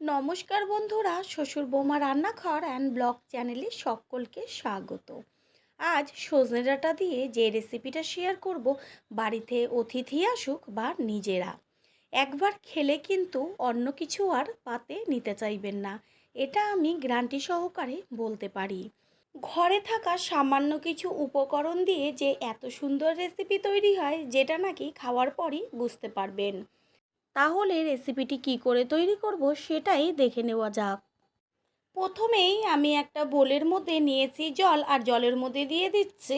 নমস্কার বন্ধুরা, শ্বশুর বৌমা রান্নাঘর অ্যান্ড ব্লগ চ্যানেলে সকলকে স্বাগত। আজ সজনে ডাঁটা দিয়ে যে রেসিপিটা শেয়ার করব, বাড়িতে অতিথি আসুক বা নিজেরা। একবার খেলে কিন্তু অন্য কিছু আর পাতে নিতে চাইবেন না, এটা আমি গ্রান্টি সহকারে বলতে পারি। ঘরে থাকা সামান্য কিছু উপকরণ দিয়ে যে এত সুন্দর রেসিপি তৈরি হয়, যেটা নাকি খাওয়ার পরই বুঝতে পারবেন। তাহলে রেসিপিটি কি করে তৈরি করব সেটাই দেখে নেওয়া যাক। প্রথমেই আমি একটা বোলের মধ্যে নিয়েছি জল আর জলের মধ্যে দিয়ে দিচ্ছি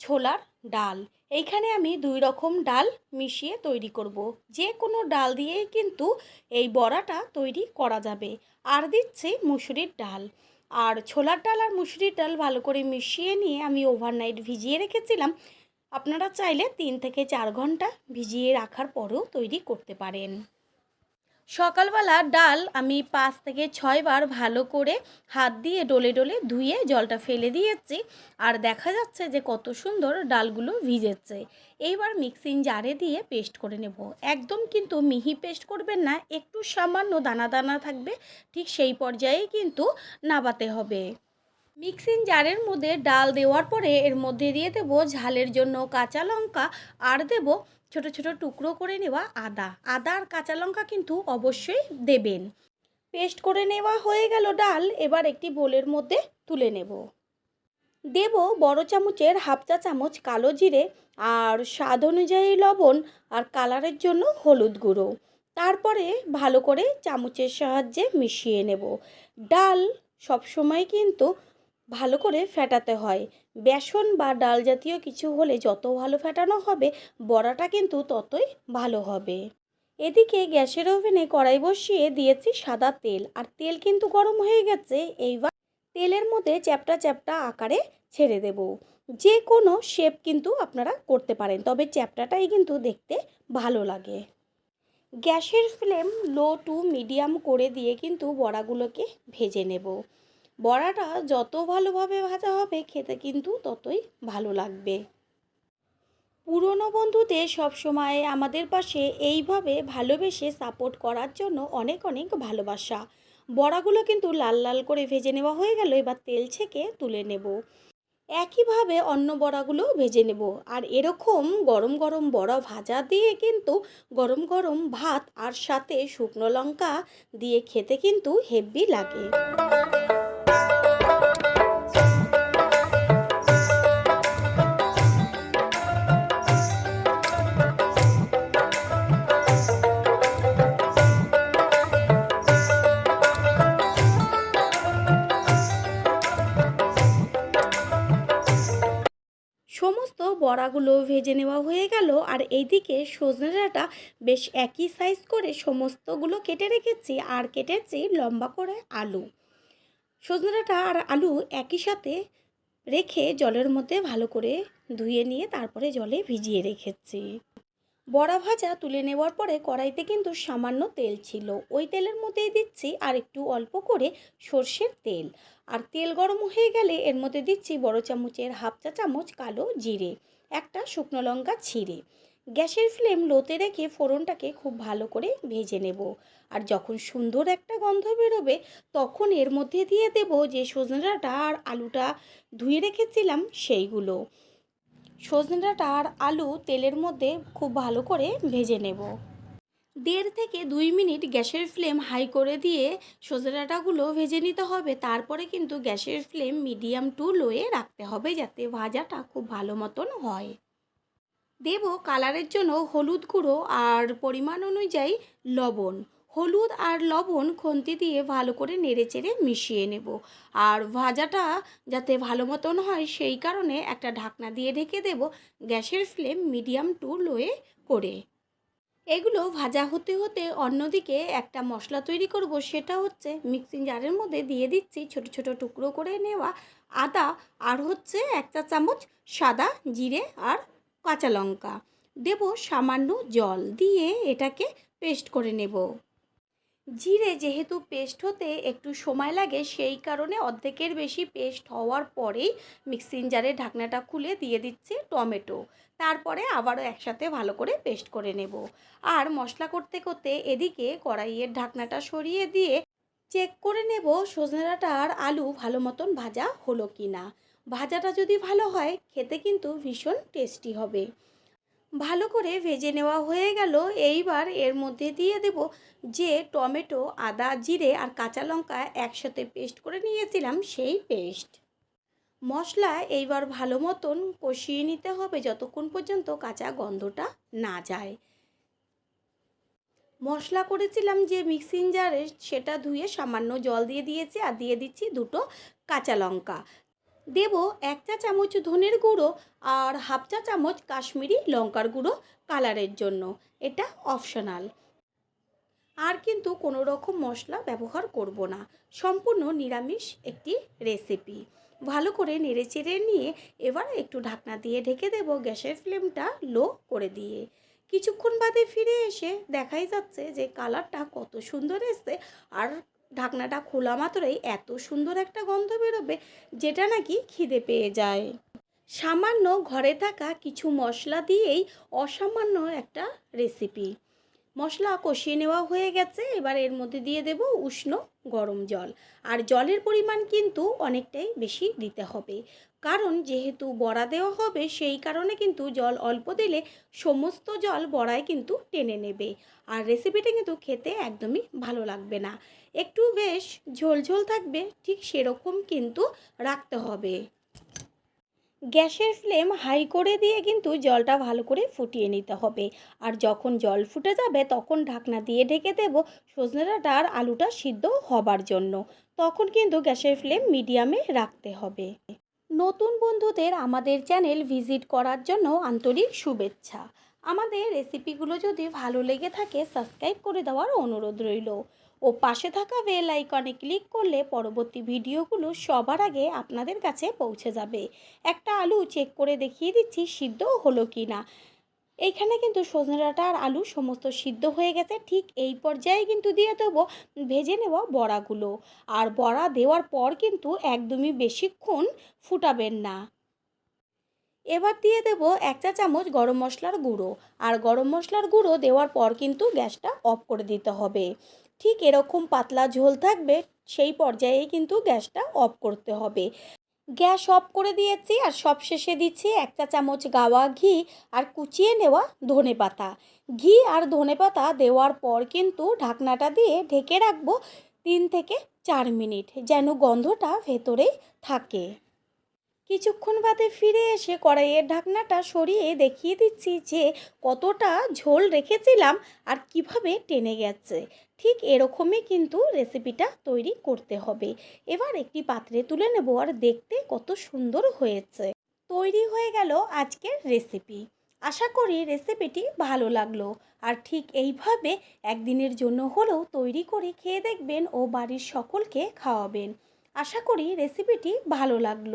ছোলার ডাল। এইখানে আমি দুই রকম ডাল মিশিয়ে তৈরি করব। যে কোনো ডাল দিয়েই কিন্তু এই বড়াটা তৈরি করা যাবে। আর দিচ্ছি মুসুরির ডাল। আর ছোলার ডাল আর মুসুরির ডাল ভালো করে মিশিয়ে নিয়ে আমি ওভারনাইট ভিজিয়ে রেখেছিলাম। আপনারা চাইলে তিন থেকে চার ঘণ্টা ভিজিয়ে রাখার পরেও তৈরি করতে পারেন। সকালবেলা ডাল আমি পাঁচ থেকে ছয়বার ভালো করে হাত দিয়ে ডলে ডলে ধুয়ে জলটা ফেলে দিয়েছি আর দেখা যাচ্ছে যে কত সুন্দর ডালগুলো ভিজেছে। এইবার মিক্সিং জারে দিয়ে পেস্ট করে নেব। একদম কিন্তু মিহি পেস্ট করবেন না, একটু সামান্য দানা দানা থাকবে, ঠিক সেই পর্যায়ে কিন্তু নাবাতে হবে। মিক্সিং জারের মধ্যে ডাল দেওয়ার পরে এর মধ্যে দিয়ে দেব ঝালের জন্য কাঁচা লঙ্কা আর দেব ছোট ছোট টুকরো করে নেওয়া আদা। আদা আর কাঁচা লঙ্কা কিন্তু অবশ্যই দেবেন। পেস্ট করে নেওয়া হয়ে গেল ডাল, এবার একটি বোলের মধ্যে তুলে নেব। দেব বড় চামচের হাফ চা চামচ কালো জিরে আর স্বাদ অনুযায়ী লবণ আর কালারের জন্য হলুদ গুঁড়ো। তারপরে ভালো করে চামচের সাহায্যে মিশিয়ে নেব। ডাল সবসময় কিন্তু ভালো করে ফেটাতে হয়। বেসন বা ডাল জাতীয় কিছু হলে যত ভালো ফেটানো হবে, বড়াটা কিন্তু ততই ভালো হবে। এদিকে গ্যাসের ওভেনে কড়াই বসিয়ে দিয়েছি সাদা তেল, আর তেল কিন্তু গরম হয়ে গেছে। এইবার তেলের মধ্যে চ্যাপটা চ্যাপটা আকারে ছেড়ে দেব। যে কোনো শেপ কিন্তু আপনারা করতে পারেন, তবে চ্যাপটাটাই কিন্তু দেখতে ভালো লাগে। গ্যাসের ফ্লেম লো টু মিডিয়াম করে দিয়ে কিন্তু বড়াগুলোকে ভেজে নেব। বড়াটা যত ভালোভাবে ভাজা হবে খেতে কিন্তু ততই ভালো লাগবে। পুরনো বন্ধুদের সবসময় আমাদের পাশে এইভাবে ভালোবেসে সাপোর্ট করার জন্য অনেক অনেক ভালোবাসা। বড়াগুলো কিন্তু লাল লাল করে ভেজে নেওয়া হয়ে গেল, এবার তেল ছেঁকে তুলে নেব। একইভাবে অন্য বড়াগুলো ভেজে নেব। আর এরকম গরম গরম বড়া ভাজা দিয়ে কিন্তু গরম গরম ভাত আর সাথে শুকনো লঙ্কা দিয়ে খেতে কিন্তু হেভি লাগে। সমস্ত বড়াগুলো ভেজে নেওয়া হয়ে গেল, আর এইদিকে সজনে ডাঁটা বেশ একই সাইজ করে সমস্তগুলো কেটে রেখেছি, আর কেটেছি লম্বা করে আলু। সজনে ডাঁটা আর আলু একই সাথে রেখে জলের মধ্যে ভালো করে ধুয়ে নিয়ে তারপরে জলে ভিজিয়ে রেখেছি। বড়া ভাজা তুলে নেওয়ার পরে কড়াইতে কিন্তু সামান্য তেল ছিল। ওই তেলের মধ্যেই দিচ্ছি আর একটু অল্প করে সর্ষের তেল। আর তেল গরম হয়ে গেলে এর মধ্যে দিচ্ছি বড় চামচের হাফ চা চামচ কালো জিরে, একটা শুকনো লঙ্কা ছিঁড়ে। গ্যাসের ফ্লেম লোতে রেখে ফোড়নটাকে খুব ভালো করে ভেজে নেব। আর যখন সুন্দর একটা গন্ধ বেরোবে, তখন এর মধ্যে দিয়ে দেব যে সজনাটা আর আলুটা ধুয়ে রেখেছিলাম সেইগুলো। সজনে ডাঁটা আর আলু তেলের মধ্যে খুব ভালো করে ভেজে নেব। দেড় থেকে দুই মিনিট গ্যাসের ফ্লেম হাই করে দিয়ে সজনে ডাঁটাগুলো ভেজে নিতে হবে। তারপরে কিন্তু গ্যাসের ফ্লেম মিডিয়াম টু লোয়ে রাখতে হবে যাতে ভাজাটা খুব ভালো মতন হয়। দেব কালারের জন্য হলুদ গুঁড়ো আর পরিমাণ অনুযায়ী লবণ। হলুদ আর লবণ খুন্তি দিয়ে ভালো করে নেড়েচেড়ে মিশিয়ে নেব। আর ভাজাটা যাতে ভালো মতন হয় সেই কারণে একটা ঢাকনা দিয়ে ঢেকে দেব গ্যাসের ফ্লেম মিডিয়াম টু লোয়ে করে। এগুলো ভাজা হতে হতে অন্যদিকে একটা মশলা তৈরি করব, সেটা হচ্ছে মিক্সিং জারের মধ্যে দিয়ে দিচ্ছি ছোট ছোট টুকরো করে নেওয়া আদা, আর হচ্ছে একটা চামচ সাদা জিরে আর কাঁচা লঙ্কা। দেব সামান্য জল দিয়ে এটাকে পেস্ট করে নেব। জিরে যেহেতু পেস্ট হতে একটু সময় লাগে, সেই কারণে অর্ধেকের বেশি পেস্ট হওয়ার পরেই মিক্সিং জারের ঢাকনাটা খুলে দিয়ে দিচ্ছে টমেটো। তারপরে আবারও একসাথে ভালো করে পেস্ট করে নেব। আর মশলা করতে করতে এদিকে কড়াইয়ের ঢাকনাটা সরিয়ে দিয়ে চেক করে নেব সজনে ডাঁটা আর আলু ভালো মতন ভাজা হলো কি না ভাজাটা যদি ভালো হয়, খেতে কিন্তু ভীষণ টেস্টি হবে। ভালো করে ভেজে নেওয়া হয়ে গেল। এইবার এর মধ্যে দিয়ে দেব যে টমেটো, আদা, জিরে আর কাঁচা লঙ্কা একসাথে পেস্ট করে নিয়েছিলাম সেই পেস্ট মশলা এইবার ভালো মতন কষিয়ে নিতে হবে যতক্ষণ পর্যন্ত কাঁচা গন্ধটা না যায়। মশলা করেছিলাম যে মিক্সিং জারে সেটা ধুয়ে সামান্য জল দিয়ে দিয়েছি আর দিয়ে দিচ্ছি দুটো কাঁচা লঙ্কা। দেব এক চা চামচ ধনের গুঁড়ো আর হাফ চা চামচ কাশ্মীরি লঙ্কার গুঁড়ো কালারের জন্য। এটা অপশনাল। আর কিন্তু কোনো রকম মশলা ব্যবহার করব না। সম্পূর্ণ নিরামিষ একটি রেসিপি। ভালো করে নেড়ে চেড়ে নিয়ে এবার একটু ঢাকনা দিয়ে ঢেকে দেব গ্যাসের ফ্লেমটা লো করে দিয়ে। কিছুক্ষণ বাদে ফিরে এসে দেখাই যাচ্ছে যে কালারটা কত সুন্দর এসছে আর ঢাকনাটা খোলা মাত্রই এত সুন্দর একটা গন্ধ বেরোবে যেটা নাকি খিদে পেয়ে যায়। সামান্য ঘরে থাকা কিছু মশলা দিয়েই অসামান্য একটা রেসিপি মশলা কষিয়ে নেওয়া হয়ে গেছে, এবার এর মধ্যে দিয়ে দেব উষ্ণ গরম জল। আর জলের পরিমাণ কিন্তু অনেকটাই বেশি দিতে হবে। কারণ যেহেতু বড়া দেওয়া হবে, সেই কারণে কিন্তু জল অল্প দিলে সমস্ত জল বড়ায় কিন্তু টেনে নেবে। আর রেসিপিটা কিন্তু খেতে একদমই ভালো লাগবে না। একটু বেশ ঝোলঝোল থাকবে, ঠিক সেরকম কিন্তু রাখতে হবে। গ্যাসের ফ্লেম হাই করে দিয়ে কিন্তু জলটা ভালো করে ফুটিয়ে নিতে হবে। আর যখন জল ফুটে যাবে, তখন ঢাকনা দিয়ে ঢেকে দেবো সজনে ডাঁটা আর আলুটা সিদ্ধ হবার জন্য। তখন কিন্তু গ্যাসের ফ্লেম মিডিয়ামে রাখতে হবে। নতুন বন্ধুদের আমাদের চ্যানেল ভিজিট করার জন্য আন্তরিক শুভেচ্ছা। আমাদের রেসিপিগুলো যদি ভালো লেগে থাকে, সাবস্ক্রাইব করে দেওয়ার অনুরোধ রইল। ও পাশে থাকা বেল আইকনে ক্লিক করলে পরবর্তী ভিডিওগুলো সবার আগে আপনাদের কাছে পৌঁছে যাবে। একটা আলু চেক করে দেখিয়ে দিচ্ছি সিদ্ধ হলো কি না এইখানে কিন্তু সজনে ডাঁটা আর আলু সমস্ত সিদ্ধ হয়ে গেছে, ঠিক এই পর্যায়ে কিন্তু দিয়ে দেবো ভেজে নেওয়া বড়াগুলো। আর বড়া দেওয়ার পর কিন্তু একদমই বেশিক্ষণ ফুটাবেন না। এবার দিয়ে দেবো এক চা চামচ গরম মশলার গুঁড়ো। আর গরম মশলার গুঁড়ো দেওয়ার পর কিন্তু গ্যাসটা অফ করে দিতে হবে। ঠিক এরকম পাতলা ঝোল থাকবে, সেই পর্যায়ে কিন্তু গ্যাসটা অফ করতে হবে। গ্যাস অফ করে দিয়েছি আর সব শেষে দিচ্ছি এক চা চামচ গাওয়া ঘি আর কুচিয়ে নেওয়া ধনে পাতা। ঘি আর ধনে পাতা দেওয়ার পর কিন্তু ঢাকনাটা দিয়ে ঢেকে রাখব তিন থেকে চার মিনিট, যেন গন্ধটা ভেতরে থাকে। কিছুক্ষণ বাদে ফিরে এসে কড়াইয়ের ঢাকনাটা সরিয়ে দেখিয়ে দিচ্ছি যে কতটা ঝোল রেখেছিলাম আর কীভাবে টেনে গেছে। ঠিক এরকমই কিন্তু রেসিপিটা তৈরি করতে হবে। এবার একটি পাত্রে তুলে নেব আর দেখতে কত সুন্দর হয়েছে। তৈরি হয়ে গেল আজকের রেসিপি। আশা করি রেসিপিটি ভালো লাগল। আর ঠিক এইভাবে একদিনের জন্য হলেও তৈরি করে খেয়ে দেখবেন ও বাড়ির সকলকে খাওয়াবেন। আশা করি রেসিপিটি ভালো লাগল।